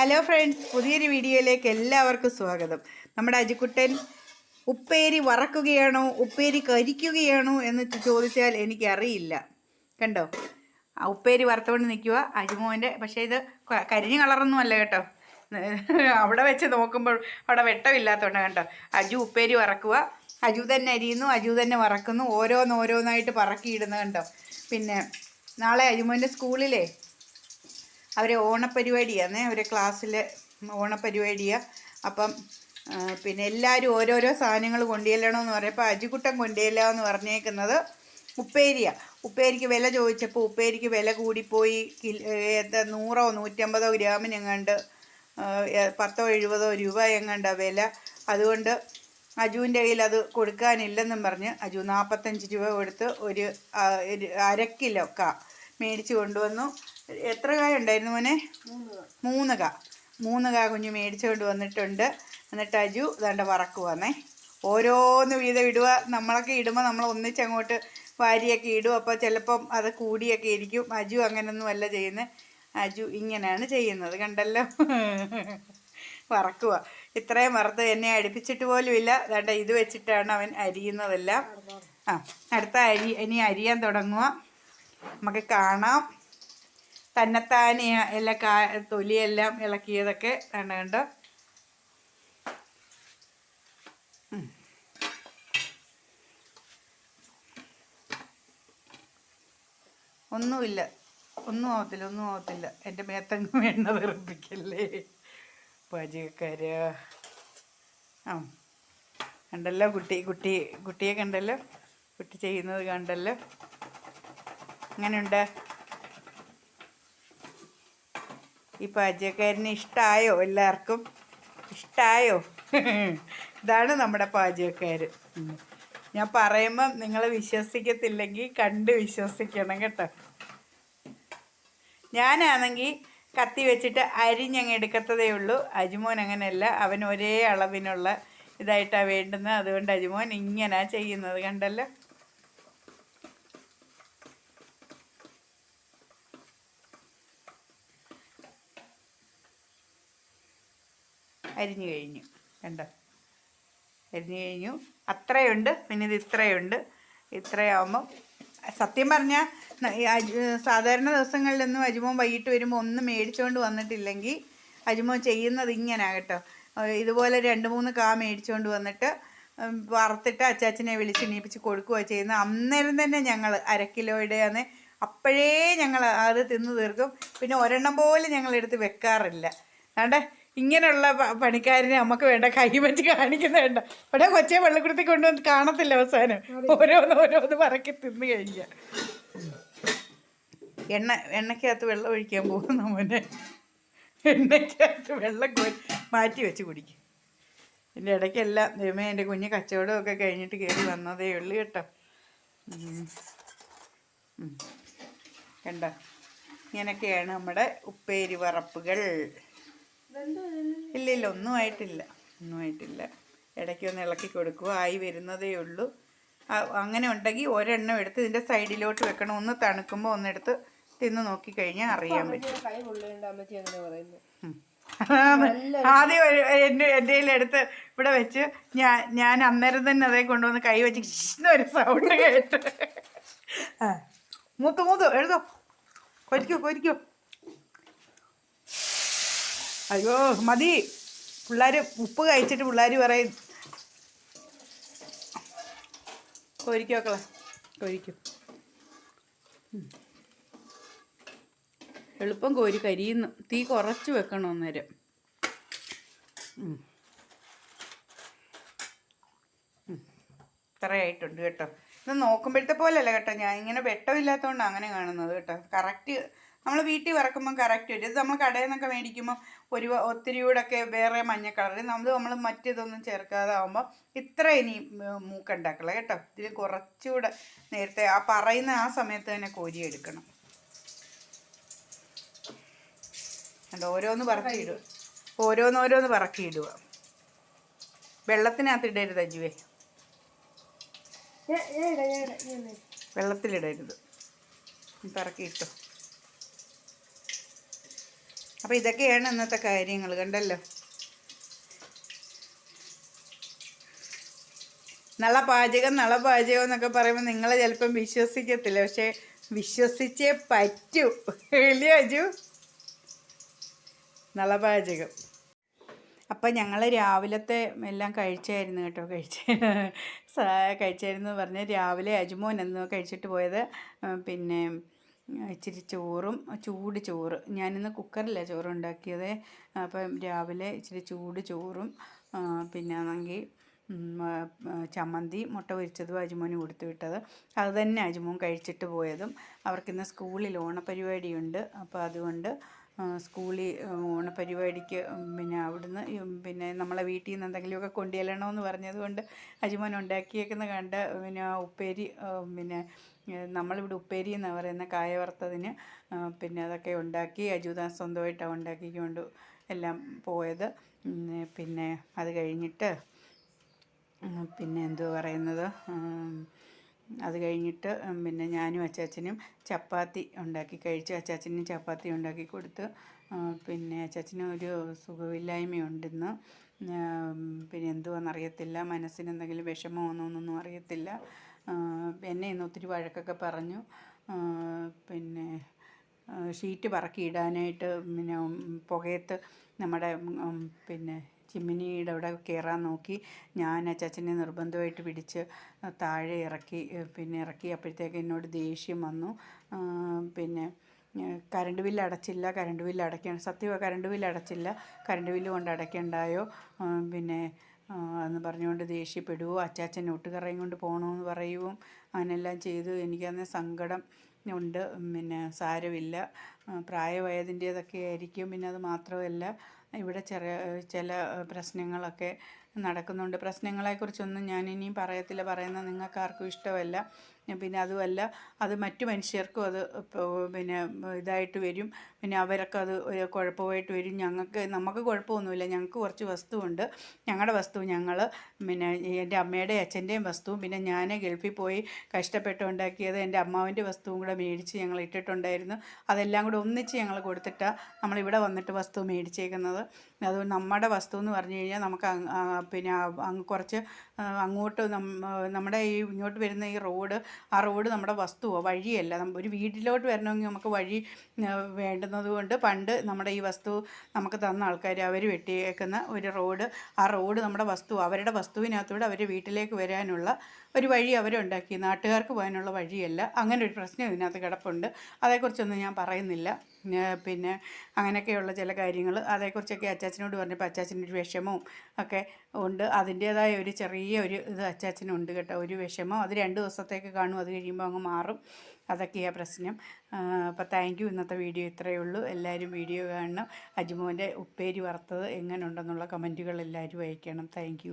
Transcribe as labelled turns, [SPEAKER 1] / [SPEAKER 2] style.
[SPEAKER 1] Hello friends പുതിയൊരു വീഡിയോയിലേക്ക് എല്ലാവർക്കും സ്വാഗതം. നമ്മുടെ അജിക്കുട്ടൻ ഉപ്പേരി വറക്കുകയാണോ ഉപ്പേരി കരിക്കുകയാണോ എന്ന് ചോദിച്ചാൽ എനിക്കറിയില്ല. കണ്ടോ? ഉപ്പേരി വറുത്തുകൊണ്ട് നിൽക്കുക. അജിമോന്റെ പക്ഷേ ഇത് കരിഞ്ഞ കളറൊന്നും അല്ല കേട്ടോ. അവിടെ വെച്ച് നോക്കുമ്പോൾ അവിടെ വെട്ടമില്ലാത്തതുകൊണ്ട് കണ്ടോ. അജു ഉപ്പേരി വറക്കുക. അജു തന്നെ അരിയുന്നു അജു തന്നെ വറക്കുന്നു. ഓരോന്നോരോന്നായിട്ട് പറക്കിയിടുന്നു കണ്ടോ. പിന്നെ നാളെ അജുമോന്റെ സ്കൂളിലേ അവരെ ഓണപ്പരിപാടിയാണ് അവരെ ക്ലാസ്സിലെ ഓണപ്പരിപാടിയാണ് അപ്പം പിന്നെ എല്ലാവരും ഓരോരോ സാധനങ്ങൾ കൊണ്ടുചെല്ലണമെന്ന് പറയുമ്പോൾ അജിക്കുട്ടൻ കൊണ്ടുചെല്ലുക എന്ന് പറഞ്ഞേക്കുന്നത് ഉപ്പേരിയാണ് ഉപ്പേരിക്ക് വില ചോദിച്ചപ്പോൾ ഉപ്പേരിക്ക് വില കൂടിപ്പോയി. എന്താ നൂറോ നൂറ്റമ്പതോ ഗ്രാമിനെങ്ങാണ്ട് പത്തോ എഴുപതോ രൂപ എങ്ങാണ്ടാ വില. അതുകൊണ്ട് അജുവിന്റെ കയ്യിൽ അത് കൊടുക്കാനില്ലെന്നും പറഞ്ഞ് അജു നാൽപ്പത്തഞ്ച് രൂപ കൊടുത്ത് ഒരു ആ, ഒരു അര കിലോ മേടിച്ച് കൊണ്ടുവന്നു. എത്ര കായ ഉണ്ടായിരുന്നു മോനെ? മൂന്ന് കാ. മൂന്ന് കാ കുഞ്ഞ് മേടിച്ചുകൊണ്ട് വന്നിട്ടുണ്ട്. എന്നിട്ട് അജു ഇതാണ്ട് വറക്കുവാന്നേ ഓരോന്ന് വീതം ഇടുക. നമ്മളൊക്കെ ഇടുമ്പോൾ നമ്മൾ ഒന്നിച്ചങ്ങോട്ട് വാരിയൊക്കെ ഇടും. അപ്പോൾ ചിലപ്പം അത് കൂടിയൊക്കെ ഇരിക്കും. അജു അങ്ങനെയൊന്നും അല്ല ചെയ്യുന്നത് അജു ഇങ്ങനെയാണ് ചെയ്യുന്നത്. കണ്ടല്ലോ? വറക്കുക ഇത്രയും വറുത്ത് എന്നെ അടുപ്പിച്ചിട്ട് പോലും ഇല്ല. അതാണ്ട് ഇത് വെച്ചിട്ടാണ് അവൻ അരിയുന്നതെല്ലാം. ആ അടുത്ത അരി ഇനി അരിയാൻ തുടങ്ങുക നമുക്ക് കാണാം. തന്നെത്താനെ എല്ലാ കാ തൊലിയെല്ലാം ഇളക്കിയതൊക്കെ കണ്ട? ഒന്നുമില്ല. ഒന്നും ആവത്തില്ല ഒന്നും ആവത്തില്ല. എന്റെ മേത്തങ്ങ് എണ്ണ തെറിപ്പിക്കല്ലേ? പാചകക്കാര്. ആ. കണ്ടല്ലോ കുട്ടി കുട്ടി കുട്ടിയെ കണ്ടല്ലോ? കുട്ടി ചെയ്യുന്നത് കണ്ടല്ലോ? അങ്ങനെയുണ്ട് ഈ പാചകക്കാരന് ഇഷ്ടമായോ എല്ലാവർക്കും? ഇഷ്ടമായോ ഇതാണ് നമ്മുടെ പാചകക്കാർ ഞാൻ പറയുമ്പം നിങ്ങൾ വിശ്വസിക്കത്തില്ലെങ്കിൽ കണ്ട് വിശ്വസിക്കണം കേട്ടോ. ഞാനാണെങ്കിൽ കത്തി വെച്ചിട്ട് അരിഞ്ഞങ്ങ് എടുക്കത്തതേ ഉള്ളൂ. അജുമോൻ അങ്ങനെയല്ല. അവൻ ഒരേ അളവിനുള്ള ഇതായിട്ടാണ് വേണ്ടുന്നത്. അതുകൊണ്ട് അജിമോൻ ഇങ്ങനെയാണ് ചെയ്യുന്നത് കണ്ടല്ലോ. അരിഞ്ഞു കഴിഞ്ഞു. കണ്ടോ? അരിഞ്ഞു കഴിഞ്ഞു. അത്രയുണ്ട്. പിന്നെ ഇത് ഇത്രയുണ്ട്. ഇത്രയാവുമ്പം സത്യം പറഞ്ഞാൽ സാധാരണ ദിവസങ്ങളിലൊന്നും അജുമോൻ വൈകിട്ട് വരുമ്പോൾ ഒന്നും മേടിച്ചുകൊണ്ട് വന്നിട്ടില്ലെങ്കിൽ അജുമോൻ ചെയ്യുന്നത് ഇങ്ങനെ കേട്ടോ. ഇതുപോലെ രണ്ട് മൂന്ന് കാ മേടിച്ചുകൊണ്ട് വന്നിട്ട് വറുത്തിട്ട് അച്ചാച്ചനെ വിളിച്ച് എണീപ്പിച്ച് കൊടുക്കുകയോ ചെയ്യുന്നത്. അന്നേരം തന്നെ ഞങ്ങൾ അര കിലോയുടെയാണ് അപ്പോഴേ ഞങ്ങൾ അത് തിന്നു തീർക്കും. പിന്നെ ഒരെണ്ണം പോലും ഞങ്ങളെടുത്ത് വെക്കാറില്ല. അതെ ഇങ്ങനെയുള്ള പണിക്കാരനെ നമുക്ക് വേണ്ട കൈ പറ്റി കാണിക്കുന്ന വേണ്ട. ഇവിടെ കൊച്ചെ വെള്ളക്കുടത്തി കൊണ്ടുവന്ന് കാണത്തില്ല അവസാനം. ഓരോന്ന് ഓരോന്ന് പറക്കി തിന്നു കഴിഞ്ഞ എണ്ണ എണ്ണയ്ക്കകത്ത് വെള്ളം ഒഴിക്കാൻ പോകുന്ന മോനെ. എണ്ണയ്ക്കകത്ത് വെള്ളം മാറ്റി വെച്ച് കുടിക്കും. എന്റെ ഇടയ്ക്കെല്ലാം ദൈവമേ എന്റെ കുഞ്ഞ് കച്ചവടമൊക്കെ കഴിഞ്ഞിട്ട് കയറി വന്നതേ ഉള്ളു കേട്ടോ. കണ്ടോ? ഇങ്ങനെയൊക്കെയാണ് നമ്മുടെ ഉപ്പേരി വറപ്പുകൾ. ഇല്ല ഇല്ല ഒന്നും ആയിട്ടില്ല ഒന്നും ആയിട്ടില്ല. ഇടയ്ക്ക് ഒന്ന് ഇളക്കി കൊടുക്കുക ആയി വരുന്നതേ ഉള്ളൂ. അങ്ങനെ ഉണ്ടെങ്കിൽ ഒരെണ്ണം എടുത്ത് ഇതിന്റെ സൈഡിലോട്ട് വെക്കണം ഒന്ന് തണുക്കുമ്പോൾ ഒന്നെടുത്ത് തിന്ന് നോക്കിക്കഴിഞ്ഞാൽ അറിയാൻ പറ്റും. ആദ്യം ഒരു- എന്റെ എന്റെ എടുത്ത് ഇവിടെ വെച്ച് ഞാൻ ഞാൻ അന്നേരം തന്നെ അതേ കൊണ്ടുവന്ന് കൈ വെച്ച് ഒരു സൗണ്ട് കേട്ട്. മൂത്ത് മൂത്ത് എഴുതോ? കൊരിക്കോ കൊരിക്കോ. അയ്യോ മതി. പിള്ളേർ ഉപ്പ് കഴിച്ചിട്ട് പിള്ളേർ പറയും. കൊരിക്കോക്കളെ കോരിക്കും. എളുപ്പം കോരി കരിയുന്നു തീ കുറച്ച് വെക്കണം അന്നേരം. ഇത്രയായിട്ടുണ്ട് കേട്ടോ. ഇത് നോക്കുമ്പോഴത്തെ പോലെയല്ല കേട്ടോ ഞാൻ. ഇങ്ങനെ വെട്ടമില്ലാത്തതുകൊണ്ടാണ് അങ്ങനെ കാണുന്നത് കേട്ടോ. കറക്റ്റ് നമ്മൾ വീട്ടിൽ വറക്കുമ്പോൾ കറക്റ്റ് വരും ഇത് നമ്മൾ കടയിൽ നിന്നൊക്കെ മേടിക്കുമ്പോൾ ഒരു ഒത്തിരി കൂടെയൊക്കെ വേറെ മഞ്ഞ കളർ നമ്മൾ നമ്മൾ മറ്റേതൊന്നും ചേർക്കാതെ ആകുമ്പോൾ ഇത്ര ഇനി മൂക്കുണ്ടാക്കുള്ള കേട്ടോ. ഇതിൽ കുറച്ചുകൂടെ നേരത്തെ ആ പറയുന്ന ആ സമയത്ത് തന്നെ കോരി എടുക്കണം. കണ്ടോ? ഓരോന്ന് പറക്കിയിടുക ഓരോന്നോരോന്ന് പറക്കിയിടുക വെള്ളത്തിനകത്ത് ഇടരുത് അജുവേ. വെള്ളത്തിലിടരുത്. പറക്കിയിട്ടു അപ്പോൾ ഇതൊക്കെയാണ് ഇന്നത്തെ കാര്യങ്ങൾ കണ്ടല്ലോ? നല്ല പാചകം നല്ല പാചകം എന്നൊക്കെ പറയുമ്പോൾ നിങ്ങൾ ചിലപ്പം വിശ്വസിക്കത്തില്ല. പക്ഷേ വിശ്വസിച്ചേ പറ്റൂ. ഇല്ലേ അജു. നല്ല പാചകം അപ്പം ഞങ്ങൾ രാവിലത്തെ എല്ലാം കഴിച്ചായിരുന്നു കേട്ടോ. കഴിച്ച കഴിച്ചായിരുന്നു പറഞ്ഞ് രാവിലെ അജുമോൻ എന്ന് കഴിച്ചിട്ട് പോയത്. പിന്നെ ഇച്ചിരി ചോറും ചൂട് ചോറ്. ഞാനിന്ന് കുക്കറിലാണ് ചോറ് ഉണ്ടാക്കിയത് അപ്പം രാവിലെ ഇച്ചിരി ചൂട് ചോറും പിന്നെ ആണെങ്കിൽ ചമ്മന്തി മുട്ട പൊരിച്ചതും അജുമോന് കൊടുത്തു വിട്ടത്. അത് തന്നെ അജുമോൻ കഴിച്ചിട്ട് പോയതും. അവർക്കിന്ന് സ്കൂളിൽ ഓണപരിപാടിയുണ്ട്. അപ്പോൾ അതുകൊണ്ട് സ്കൂളിൽ ഓണപരിപാടിക്ക് പിന്നെ അവിടുന്ന് പിന്നെ നമ്മളെ വീട്ടിൽ നിന്ന് എന്തെങ്കിലുമൊക്കെ കൊണ്ടുചെല്ലണമെന്ന് പറഞ്ഞതുകൊണ്ട് അജുമോൻ ഉണ്ടാക്കിയേക്കുന്ന കണ്ട് പിന്നെ ഉപ്പേരി പിന്നെ നമ്മളിവിടെ ഉപ്പേരി എന്ന് പറയുന്ന കായ വറുത്തതിന് പിന്നെ അതൊക്കെ ഉണ്ടാക്കി അജുദാസ് സ്വന്തമായിട്ടാണ് ഉണ്ടാക്കിക്കൊണ്ട് എല്ലാം പോയത്. പിന്നെ അത് കഴിഞ്ഞിട്ട് പിന്നെ എന്തുവാ പറയുന്നത് അത് കഴിഞ്ഞിട്ട് പിന്നെ ഞാനും അച്ചാച്ചനും ചപ്പാത്തി ഉണ്ടാക്കി കഴിച്ചു. അച്ചാച്ചനും ചപ്പാത്തി ഉണ്ടാക്കി കൊടുത്ത്. പിന്നെ അച്ചാച്ചനും ഒരു സുഖമില്ലായ്മയുണ്ടെന്ന് പിന്നെ എന്തുവാണെന്നറിയത്തില്ല മനസ്സിന് എന്തെങ്കിലും വിഷമമോ എന്നൊന്നും അറിയത്തില്ല. എന്നെ ഇന്ന് ഒത്തിരി വഴക്കൊക്കെ പറഞ്ഞു. പിന്നെ ഷീറ്റ് ഷീറ്റ് പറക്കിയിടാനായിട്ട് പിന്നെ പുകയത്ത് നമ്മുടെ പിന്നെ ചിമ്മിനിയുടെ അവിടെ കയറാൻ നോക്കി. ഞാൻ അച്ചാച്ചനെ നിർബന്ധമായിട്ട് പിടിച്ച് താഴെ ഇറക്കി പിന്നെ ഇറക്കി അപ്പോഴത്തേക്ക് എന്നോട് ദേഷ്യം വന്നു. ആ, പിന്നെ കരണ്ട് ബില്ല് അടച്ചില്ല കറണ്ട് ബില്ല് അടയ്ക്കണം സത്യമാണ് കറണ്ട് ബില്ല് അടച്ചില്ല കറണ്ട് ബില്ല് കൊണ്ട് അടയ്ക്കണ്ടായോ? ആ, പിന്നെ ആ, എന്ന് പറഞ്ഞുകൊണ്ട് ദേഷ്യപ്പെടുവോ അച്ചാച്ചൻ ഒട്ടുകറയും കൊണ്ട് പോകണമെന്ന് പറയുവും അങ്ങനെല്ലാം ചെയ്തു. എനിക്കന്ന് സങ്കടം ഉണ്ട്. പിന്നെ സാരമില്ല. ആ, പ്രായമായതിന്റേതൊക്കെ ആയിരിക്കും. പിന്നെ അത് മാത്രമല്ല ഇവിടെ ചെറിയ ചില പ്രശ്നങ്ങളൊക്കെ നടക്കുന്നുണ്ട്. പ്രശ്നങ്ങളെക്കുറിച്ചൊന്നും ഞാൻ ഇനിയും പറയത്തില്ല. പറയുന്നത് നിങ്ങൾക്കാർക്കും ഇഷ്ടമല്ല. പിന്നെ അതുമല്ല അത് മറ്റു മനുഷ്യർക്കും അത് പിന്നെ ഇതായിട്ട് വരും. പിന്നെ അവരൊക്കെ അത് ഒരു കുഴപ്പമായിട്ട് വരും. ഞങ്ങൾക്ക് നമുക്ക് കുഴപ്പമൊന്നുമില്ല. ഞങ്ങൾക്ക് കുറച്ച് വസ്തുവുണ്ട്. ഞങ്ങളുടെ വസ്തു ഞങ്ങൾ പിന്നെ എന്റെ അമ്മയുടെയും അച്ഛന്റെയും വസ്തുവും പിന്നെ ഞാൻ ഗൾഫിൽ പോയി കഷ്ടപ്പെട്ട് ഉണ്ടാക്കിയത് എന്റെ അമ്മാവിന്റെ വസ്തുവും കൂടെ മേടിച്ച് ഞങ്ങൾ ഇട്ടിട്ടുണ്ടായിരുന്നു. അതെല്ലാം കൂടെ ഒന്നിച്ച് ഞങ്ങൾ കൊടുത്തിട്ടാണ് നമ്മളിവിടെ വന്നിട്ട് വസ്തു മേടിച്ചേക്കുന്നത്. അതുകൊണ്ട് നമ്മുടെ വസ്തു എന്ന് പറഞ്ഞു കഴിഞ്ഞാൽ നമുക്ക് പിന്നെ കുറച്ച് അങ്ങോട്ട് നമ്മുടെ ഈ ഇങ്ങോട്ട് വരുന്ന ഈ റോഡ് ആ റോഡ് നമ്മുടെ വസ്തുവോ വഴിയല്ല. ഒരു വീട്ടിലോട്ട് വരണമെങ്കിൽ നമുക്ക് വഴി വേണ്ടുന്നത് കൊണ്ട് പണ്ട് നമ്മുടെ ഈ വസ്തു നമുക്ക് തന്ന ആൾക്കാർ അവർ വെട്ടിയേക്കുന്ന ഒരു റോഡ് ആ റോഡ് നമ്മുടെ വസ്തു അവരുടെ വസ്തുവിനകത്തൂടെ അവർ വീട്ടിലേക്ക് വരാനുള്ള ഒരു വഴി അവരുണ്ടാക്കി നാട്ടുകാർക്ക് പോകാനുള്ള വഴിയല്ല. അങ്ങനെ ഒരു പ്രശ്നം ഇതിനകത്ത് കിടപ്പുണ്ട്. അതേക്കുറിച്ചൊന്നും ഞാൻ പറയുന്നില്ല. പിന്നെ അങ്ങനെയൊക്കെയുള്ള ചില കാര്യങ്ങൾ അതേക്കുറിച്ചൊക്കെ അച്ചാച്ചനോട് പറഞ്ഞപ്പോൾ അച്ചാച്ചന്റെ ഒരു വിഷമവും ഒക്കെ ഉണ്ട്. അതിന്റേതായ ഒരു ചെറിയ ഒരു ഇത് അച്ചാച്ചനുണ്ട് കേട്ടോ. ഒരു വിഷമം. അത് രണ്ട് ദിവസത്തേക്ക് കാണും. അത് കഴിയുമ്പോൾ അങ്ങ് മാറും. അതൊക്കെയാണ് പ്രശ്നം. അപ്പോൾ താങ്ക് യു ഇന്നത്തെ വീഡിയോ ഇത്രയേ ഉള്ളൂ. എല്ലാവരും വീഡിയോ കാണണം. അജ്മോന്റെ ഉപ്പേരി വറുത്തത് എങ്ങനെ ഉണ്ടെന്നുള്ള കമന്റുകൾ എല്ലാവരും അയക്കണം. താങ്ക്